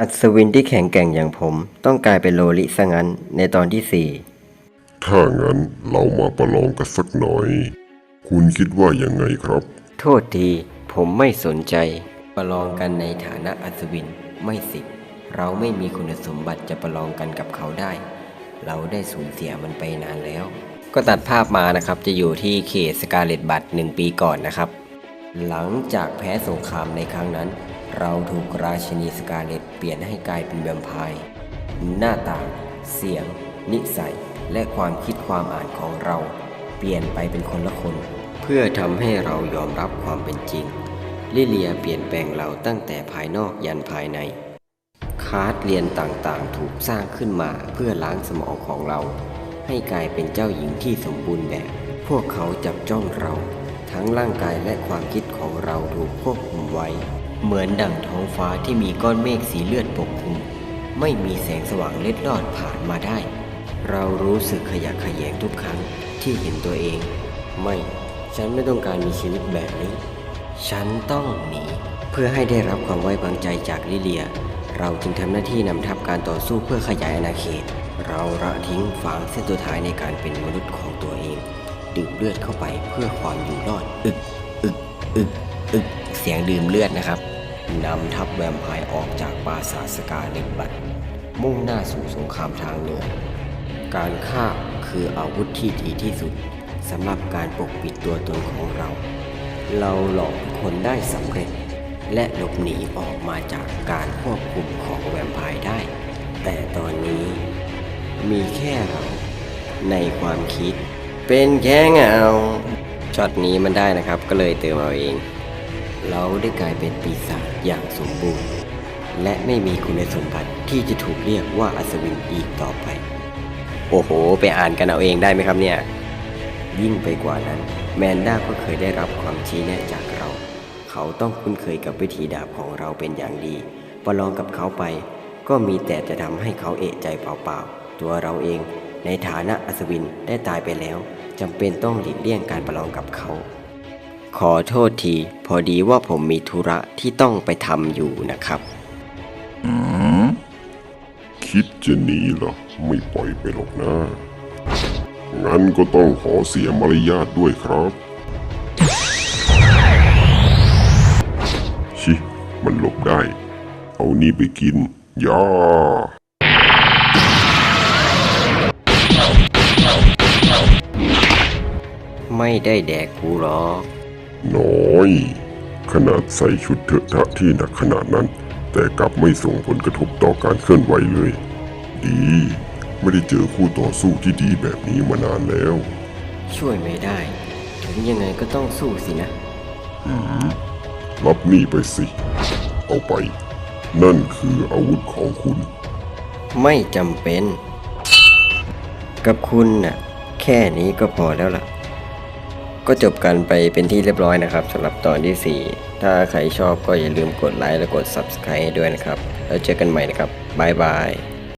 อัศวินที่แข็งแกร่งอย่างผมต้องกลายเป็นโลลิซะงั้นในตอนที่สี่ถ้างั้นเรามาประลองกันสักหน่อย คุณคิดว่ายังไงครับ โทษทีผมไม่สนใจ ประลองกันในฐานะอัศวินไม่สิทธิ์เราไม่มีคุณสมบัติจะประลองกันกับเขาได้ เราได้สูญเสียมันไปนานแล้ว ก็ตัดภาพมานะครับจะอยู่ที่เขตสกาเลตบัตหนึ่งปีก่อนนะครับ หลังจากแพ้สงครามในครั้งนั้น เราถูกราชินีสกาเลตเปลี่ยนให้กลายเป็นแวมไพร์หน้าตา เสียง นิสัย และความคิดความอ่านของเรา เปลี่ยนไปเป็นคนละคน เพื่อทำให้เรายอมรับความเป็นจริง ลิเลียเปลี่ยนแปลงเราตั้งแต่ภายนอกยันภายใน คาร์ดเรียนต่างๆ ถูกสร้างขึ้นมาเพื่อล้างสมองของเรา ให้กลายเป็นเจ้าหญิงที่สมบูรณ์แบบ พวกเขาจับจ้องเรา ทั้งร่างกายและความคิดของเราถูกควบคุมไว้ เหมือนดั่งท้องฟ้าที่มีก้อนเมฆสีเลือดปกคลุม ไม่มีแสงสว่างเล็ดลอดผ่านมาได้ เรารู้สึกขยะแขยงทุกครั้งที่เห็นตัวเอง ไม่ ฉันไม่ต้องการมีชีวิตแบบนี้ ฉันต้องหนี เพื่อให้ได้รับความไว้วางใจจากลิเลีย เราจึงทำหน้าที่นำทัพการต่อสู้เพื่อขยายอาณาเขต เราละทิ้งฝางเส้นตัวท้ายในการเป็นมนุษย์ของตัวเอง ดื่มเลือดเข้าไปเพื่อความอยู่รอด อึก อึก อึก อึก เสียงดื่มเลือดนะครับ นำทัพแวมไพร์ออกจากปราสาทสกาเลบัตมุ่งหน้าสู่สงครามทางเหนือ การฆ่าคืออาวุธที่ดีที่สุดสำหรับการปกปิดตัวตนของเรา เราหลอกคนได้สำเร็จ และหลบหนีออกมาจากการควบคุมของแวมไพร์ได้ แต่ตอนนี้มีแค่เราในความคิด เป็นแค่เงาช็อตนี้มันได้นะครับก็เลยเติมเอาเอง เราได้กลายเป็นปีศาจอย่างสมบูรณ์ และไม่มีคุณสมบัติที่จะถูกเรียกว่าอัศวินอีกต่อไป โอ้โห ไปอ่านกันเอาเองได้ไหมครับเนี่ย ยิ่งไปกว่านั้น แมนด้าก็เคยได้รับความชี้แนะจากเรา เขาต้องคุ้นเคยกับวิธีดาบของเราเป็นอย่างดี ประลองกับเขาไป ก็มีแต่จะทำให้เขาเอะใจเปล่าๆ ตัวเราเองในฐานะอัศวินได้ตายไปแล้วจำเป็นต้องหลีกเลี่ยงการประลองกับเขา ขอโทษที พอดีว่าผมมีธุระที่ต้องไปทำอยู่นะครับ คิดจะหนีเหรอ ไม่ปล่อยไปหรอกนะ งั้นก็ต้องขอเสียมารยาทด้วยครับ ชิ มันหลบได้ เอานี่ไปกินยาไม่ได้แดกกูหรอก น้อย ขนาดใส่ชุดเถอะทะที่หนักขนาดนั้น แต่กลับไม่ส่งผลกระทบต่อการเคลื่อนไหวเลย ดี ไม่ได้เจอคู่ต่อสู้ที่ดีแบบนี้มานานแล้ว ช่วยไม่ได้ ถึงยังไงก็ต้องสู้สินะรับนี่ไปสิ เอาไป นั่นคืออาวุธของคุณ ไม่จำเป็น กับคุณน่ะ แค่นี้ก็พอแล้วล่ะ ก็จบกันไปเป็นที่เรียบร้อยนะครับสำหรับตอนที่ 4 ถ้าใครชอบก็อย่าลืมกดไลค์และกด Subscribe ด้วยนะครับ แล้วเจอกันใหม่นะครับบ๊ายบาย